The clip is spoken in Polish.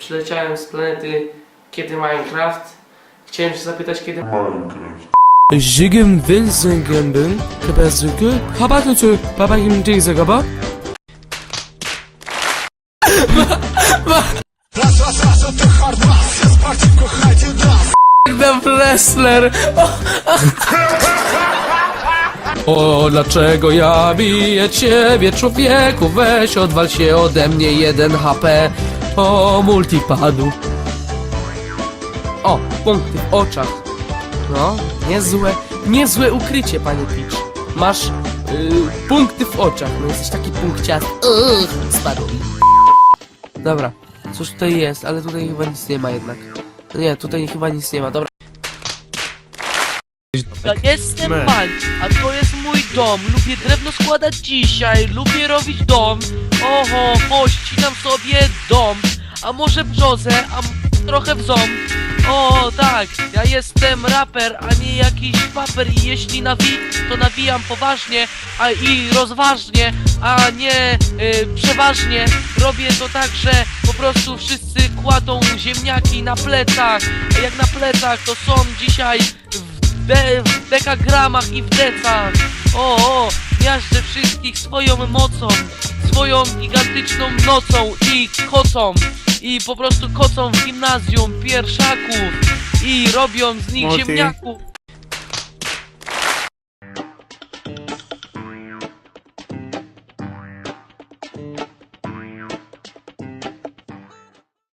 Przyleciałem z planety Kiedy Minecraft. Chciałem się zapytać, kiedy... Minecraft. Jigim Vincent Gambin, Kabazugul, Habatucu, Baba Kim Tigzagaba. To hard pass, jest bardziej kochajcie nas. The Wrestler. O, dlaczego ja biję ciebie, człowieku? Weź, odwal się ode mnie jeden HP. O, multipadu. O, punkty w oczach. No, niezłe, niezłe ukrycie, panie Peach. Masz y, punkty w oczach, no jesteś taki punkciasty. Uch, spadł. Dobra, coś tutaj jest, ale tutaj chyba nic nie ma jednak. Nie, tutaj chyba nic nie ma, dobra. Ja jestem Mań, a to jest mój dom. Lubię drewno składać dzisiaj, lubię robić dom. Oho, ho, ścinam sobie dom. A może brzozę, a m- trochę w ząb. O, tak, ja jestem raper, a nie jakiś paper i jeśli nawi, to nawijam poważnie, a i rozważnie, a nie y, przeważnie. Robię to tak, że po prostu wszyscy kładą ziemniaki na plecach. A jak na plecach, to są dzisiaj w, de, w dekagramach i w decach. O, o, miażdżę wszystkich swoją mocą, swoją gigantyczną nocą i kocą. I po prostu kocą w gimnazjum pierwszaków i robią z nich Młody. ziemniaków.